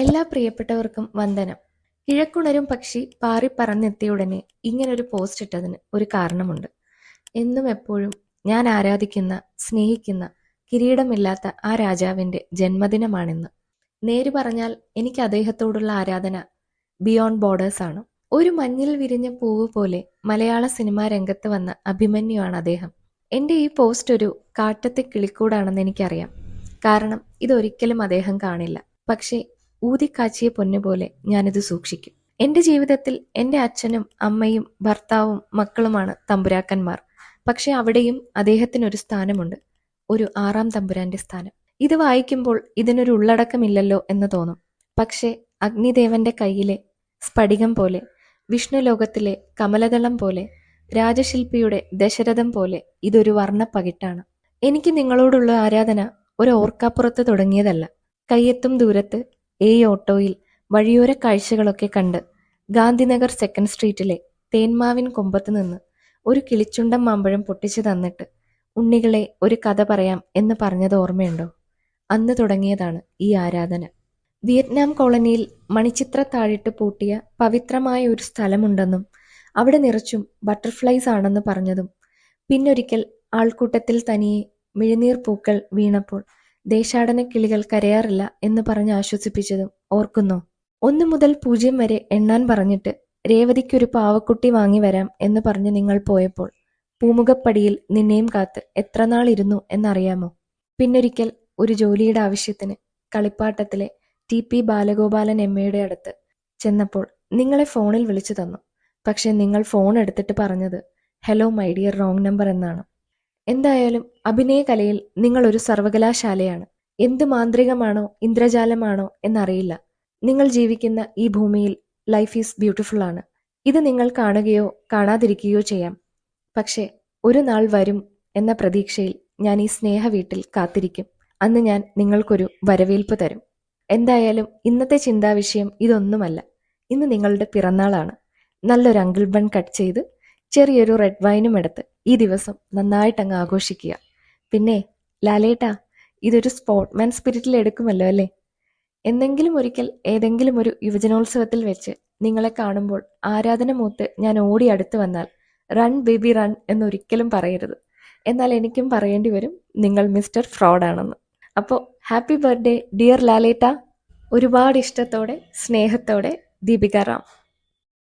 എല്ലാ പ്രിയപ്പെട്ടവർക്കും വന്ദനം. കിഴക്കുണരും പക്ഷി പാറിപ്പറന്നെത്തിയ ഉടനെ ഇങ്ങനൊരു പോസ്റ്റ് ഇട്ടതിന് ഒരു കാരണമുണ്ട്. എന്നും എപ്പോഴും ഞാൻ ആരാധിക്കുന്ന സ്നേഹിക്കുന്ന കിരീടമില്ലാത്ത ആ രാജാവിന്റെ ജന്മദിനമാണിന്ന്. നേര് പറഞ്ഞാൽ എനിക്ക് അദ്ദേഹത്തോടുള്ള ആരാധന ബിയോണ്ട് ബോർഡേഴ്സ് ആണ്. ഒരു മഞ്ഞിൽ വിരിഞ്ഞ പൂവ് പോലെ മലയാള സിനിമാ രംഗത്ത് വന്ന അഭിമന്യുവാണ് അദ്ദേഹം. എന്റെ ഈ പോസ്റ്റ് ഒരു കാട്ടത്തെ കിളിക്കൂടാണെന്ന് എനിക്കറിയാം. കാരണം ഇതൊരിക്കലും അദ്ദേഹം കാണില്ല. പക്ഷേ ഊതിക്കാച്ചിയ പൊന്നുപോലെ ഞാനിത് സൂക്ഷിക്കും. എന്റെ ജീവിതത്തിൽ എന്റെ അച്ഛനും അമ്മയും ഭർത്താവും മക്കളുമാണ് തമ്പുരാക്കന്മാർ. പക്ഷെ അവിടെയും അദ്ദേഹത്തിനൊരു സ്ഥാനമുണ്ട്. ഒരു ആറാം തമ്പുരാന്റെ സ്ഥാനം. ഇത് വായിക്കുമ്പോൾ ഇതിനൊരു ഉള്ളടക്കമില്ലല്ലോ എന്ന് തോന്നും. പക്ഷേ അഗ്നിദേവന്റെ കയ്യിലെ സ്ഫടികം പോലെ വിഷ്ണുലോകത്തിലെ കമലദളം പോലെ രാജശില്പിയുടെ ദശരഥം പോലെ ഇതൊരു വർണപ്പകിട്ടാണ്. എനിക്ക് നിങ്ങളോടുള്ള ആരാധന ഒരു ഓർക്കാപ്പുറത്ത് തുടങ്ങിയതല്ല. കയ്യെത്തും ദൂരത്ത് ഏ ഓട്ടോയിൽ വഴിയോര കാഴ്ചകളൊക്കെ കണ്ട് ഗാന്ധിനഗർ സെക്കൻഡ് സ്ട്രീറ്റിലെ തേന്മാവിൻ കൊമ്പത്ത് നിന്ന് ഒരു കിളിച്ചുണ്ടൻ മാമ്പഴം പൊട്ടിച്ചു തന്നിട്ട് ഉണ്ണികളെ ഒരു കഥ പറയാം എന്ന് പറഞ്ഞത് ഓർമ്മയുണ്ടോ? അന്ന് തുടങ്ങിയതാണ് ഈ ആരാധന. വിയറ്റ്നാം കോളനിയിൽ മണിച്ചിത്ര താഴിട്ട് പൂട്ടിയ പവിത്രമായ ഒരു സ്ഥലമുണ്ടെന്നും അവിടെ നിറച്ചും ബട്ടർഫ്ലൈസ് ആണെന്ന് പറഞ്ഞതും പിന്നൊരിക്കൽ ആൾക്കൂട്ടത്തിൽ തനിയെ മിഴുനീർ പൂക്കൾ വീണപ്പോൾ ദേശാടന കിളികൾ കരയാറില്ല എന്ന് പറഞ്ഞ് ആശ്വസിപ്പിച്ചതും ഓർക്കുന്നോ. ഒന്നു മുതൽ പൂജ്യം വരെ എണ്ണാൻ പറഞ്ഞിട്ട് രേവതിക്കൊരു പാവക്കുട്ടി വാങ്ങി വരാം എന്ന് പറഞ്ഞ് നിങ്ങൾ പോയപ്പോൾ പൂമുഖപ്പടിയിൽ നിന്നെയും കാത്ത് എത്ര നാൾ ഇരുന്നു എന്നറിയാമോ? പിന്നൊരിക്കൽ ഒരു ജോലിയുടെ ആവശ്യത്തിന് കളിപ്പാട്ടത്തിലെ ടി പി ബാലഗോപാലൻ എമ്മയുടെ അടുത്ത് ചെന്നപ്പോൾ നിങ്ങളെ ഫോണിൽ വിളിച്ചു തന്നു. പക്ഷെ നിങ്ങൾ ഫോൺ എടുത്തിട്ട് പറഞ്ഞത് hello my dear wrong number എന്നാണ്. എന്തായാലും അഭിനയകലയിൽ നിങ്ങൾ ഒരു സർവകലാശാലയാണ്. എന്ത് മാന്ത്രികമാണോ ഇന്ദ്രജാലമാണോ എന്നറിയില്ല. നിങ്ങൾ ജീവിക്കുന്ന ഈ ഭൂമിയിൽ ലൈഫ് ഈസ് ബ്യൂട്ടിഫുൾ ആണ്. ഇത് നിങ്ങൾ കാണുകയോ കാണാതിരിക്കുകയോ ചെയ്യാം. പക്ഷേ ഒരു നാൾ വരും എന്ന പ്രതീക്ഷയിൽ ഞാൻ ഈ സ്നേഹ വീട്ടിൽ കാത്തിരിക്കും. അന്ന് ഞാൻ നിങ്ങൾക്കൊരു വരവേൽപ്പ് തരും. എന്തായാലും ഇന്നത്തെ ചിന്താവിഷയം ഇതൊന്നുമല്ല. ഇന്ന് നിങ്ങളുടെ പിറന്നാളാണ്. നല്ലൊരു അങ്കിൾ ബൺ കട്ട് ചെയ്ത് ചെറിയൊരു റെഡ് വൈനും എടുത്ത് ഈ ദിവസം നന്നായിട്ട് അങ്ങ് ആഘോഷിക്കുക. പിന്നെ ലാലേട്ടാ ഇതൊരു സ്പോർട്ട്മാൻ സ്പിരിറ്റിൽ എടുക്കുമല്ലോ അല്ലേ? എന്നെങ്കിലും ഒരിക്കൽ ഏതെങ്കിലും ഒരു യുവജനോത്സവത്തിൽ വെച്ച് നിങ്ങളെ കാണുമ്പോൾ ആരാധന മൂത്ത് ഞാൻ ഓടി അടുത്ത് വന്നാൽ റൺ ബേബി റൺ എന്നൊരിക്കലും പറയരുത്. എന്നാൽ എനിക്കും പറയേണ്ടി വരും നിങ്ങൾ മിസ്റ്റർ ഫ്രോഡാണെന്ന് അപ്പോൾ ഹാപ്പി ബർത്ത്ഡേ ഡിയർ ലാലേട്ട. ഒരുപാട് ഇഷ്ടത്തോടെ സ്നേഹത്തോടെ ദീപിക റാം